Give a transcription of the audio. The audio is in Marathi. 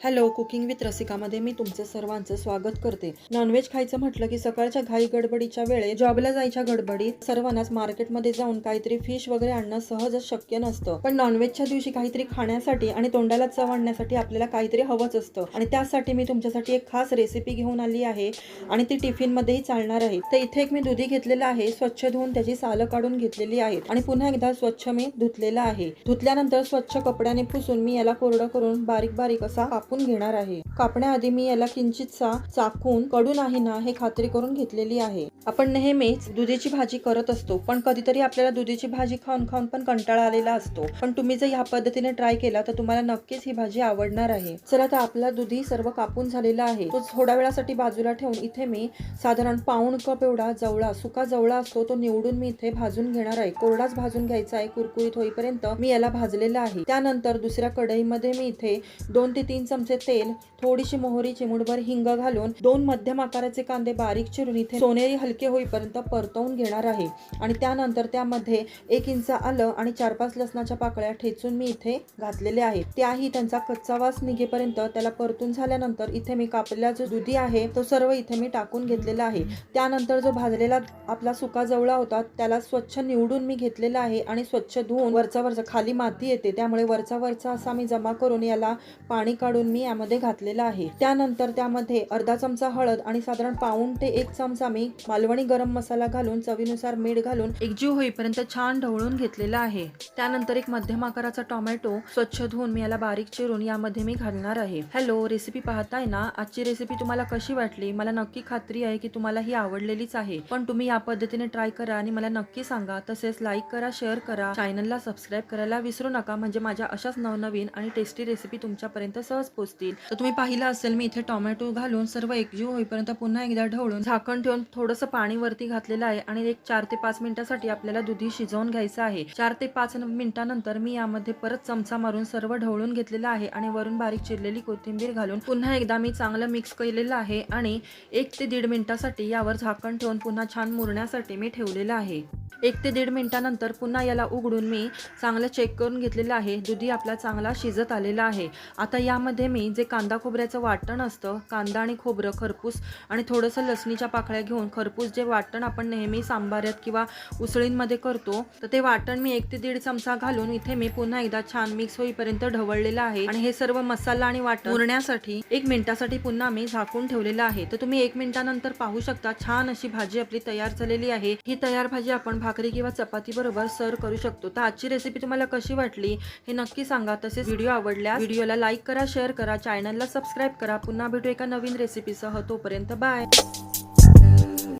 हॅलो कुकिंग विथ रसिकामध्ये मी तुमचं सर्वांचं स्वागत करते. नॉनव्हेज खायचं म्हटलं की सकाळच्या घाई गडबडीच्या वेळे जॉबला जायच्या गडबडीत सर्वांनाच मार्केटमध्ये जाऊन काहीतरी फिश वगैरे आणणं सहजच शक्य नसतं. पण नॉनव्हेजच्या दिवशी काहीतरी खाण्यासाठी आणि तोंडाला चव आणण्यासाठी आपल्याला काहीतरी हवंच असतं. आणि त्यासाठी मी तुमच्यासाठी एक खास रेसिपी घेऊन आली आहे आणि ती टिफिनमध्येही चालणार आहे. तर इथे एक मी दुधी घेतलेलं आहे स्वच्छ धुवून त्याची सालं काढून घेतलेली आहेत आणि पुन्हा एकदा स्वच्छ मी धुतलेलं आहे. धुतल्यानंतर स्वच्छ कपड्याने पुसून मी याला कोरडं करून बारीक बारीक असा कापून घेणार आहे. कापण्याआधी मी याला किंचितसा चाकून कडू आहे ना हे खात्री करून घेतलेली आहे. आपण नेहमीच दुधीची भाजी करत असतो पण कधीतरी आपल्याला दुधीची भाजी खाऊन खाऊन पण कंटाळा आलेला असतो. पण तुम्ही जर ह्या पद्धतीने ट्राय केला तर तुम्हाला नक्कीच ही भाजी आवडणार आहे. चला आता आपला दुधी सर्व कापून झालेला आहे. तो थोड्या वेळासाठी बाजूला ठेवून इथे मी साधारण पाऊण कप एवढा जवळा सुका जवळा असतो तो निवडून मी इथे भाजून घेणार आहे. कोरडाच भाजून घ्यायचा आहे कुरकुरीत होईपर्यंत मी याला भाजलेला आहे. त्यानंतर दुसऱ्या कढईमध्ये मी इथे दोन ते तीन चमचे तेल थोडीशी मोहरी चिमुडभर हिंग घालून दोन मध्यम आकाराचे कांदे बारीक चिरून इथे सोनेरी हलके होईपर्यंत परतवून घेणार आहे. आणि त्यानंतर त्यामध्ये एक इंच आलं आणि चार पाच लसणाच्या पाकळ्या ठेचून मी इथे घातलेले आहे. त्याही त्यांचा कच्चा वास निघेपर्यंत त्याला परतून झाल्यानंतर इथे मी कापलेला जो दुधी आहे तो सर्व इथे मी टाकून घेतलेला आहे. त्यानंतर जो भाजलेला आपला सुका जवळा होता त्याला स्वच्छ निवडून मी घेतलेला आहे आणि स्वच्छ धुवून वरचा वरचा खाली माती येते. त्यामुळे वरचा वरचा असा मी जमा करून याला पाणी काढून मी यामध्ये घातलेला आहे. त्यानंतर त्यामध्ये अर्धा चमचा हळद आणि साधारण पाऊण ते एक चमचा मी मालवणी गरम मसाला घालून चवीनुसार मीठ घालून एकजीव होईपर्यंत छान ढवळून घेतलेला आहे. त्यानंतर एक मध्यम आकाराचा टोमॅटो स्वच्छ धुवून मी याला बारीक चिरून यामध्ये मी घालणार आहे. हॅलो रेसिपी पाहताय ना? आजची रेसिपी तुम्हाला कशी वाटली? मला नक्की खात्री आहे की तुम्हाला ही आवडलेलीच आहे. पण तुम्ही या पद्धतीने ट्राय करा आणि मला नक्की सांगा. तसेच लाईक करा शेअर करा. चॅनलला सबस्क्राईब करायला विसरू नका. म्हणजे माझ्या अशाच नवनवीन आणि टेस्टी रेसिपी तुमच्यापर्यंत सहज पोचतील. तर तुम्ही पाहिलं असेल मी इथे टोमॅटो घालून सर्व एकजीव होईपर्यंत पुन्हा एकदा ढवळून झाकण ठेवून थोडंसं पाणी वरती घातलेलं आहे आणि एक चार ते पाच मिनिटासाठी आपल्याला दुधी शिजवून घ्यायचं आहे. चार ते पाच मिनिटानंतर मी यामध्ये परत चमचा मारून सर्व ढवळून घेतलेलं आहे आणि वरून बारीक चिरलेली कोथिंबीर घालून पुन्हा एकदा मी चांगलं मिक्स केलेलं आहे आणि एक ते दीड मिनिटासाठी यावर झाकण ठेवून पुन्हा छान मुरण्यासाठी मी ठेवलेलं आहे. एक ते दीड मिनिटानंतर पुन्हा याला उघडून मी चांगलं चेक करून घेतलेलं आहे. दुधी आपला चांगला शिजत आलेला आहे. आता यामध्ये यामध्ये मी जे कांदा खोबऱ्याचं वाटण असतं कांदा आणि खोबरं खरपूस आणि थोडंसं लसणीच्या पाकळ्या घेऊन खरपूस जे वाटण आपण नेहमी सांबाऱ्यात किंवा उसळींमध्ये करतो तर ते वाटण मी एक ते दीड चमचा घालून इथे मी पुन्हा एकदा छान मिक्स होईपर्यंत ढवळलेलं आहे. आणि हे सर्व मसाला आणि वाटण मुरण्यासाठी एक मिनिटासाठी पुन्हा मी झाकून ठेवलेलं आहे. तर तुम्ही एक मिनिटानंतर पाहू शकता छान अशी भाजी आपली तयार झालेली आहे. ही तयार भाजी आपण भाकरी किंवा चपाती बरोबर सर्व करू शकतो. तर आजची रेसिपी तुम्हाला कशी वाटली हे नक्की सांगा. तसेच व्हिडिओ आवडल्यास व्हिडिओला लाईक करा शेअर करा. चॅनलला सबस्क्राईब करा. पुन्हा भेटू एका नवीन रेसिपीसह तोपर्यंत बाय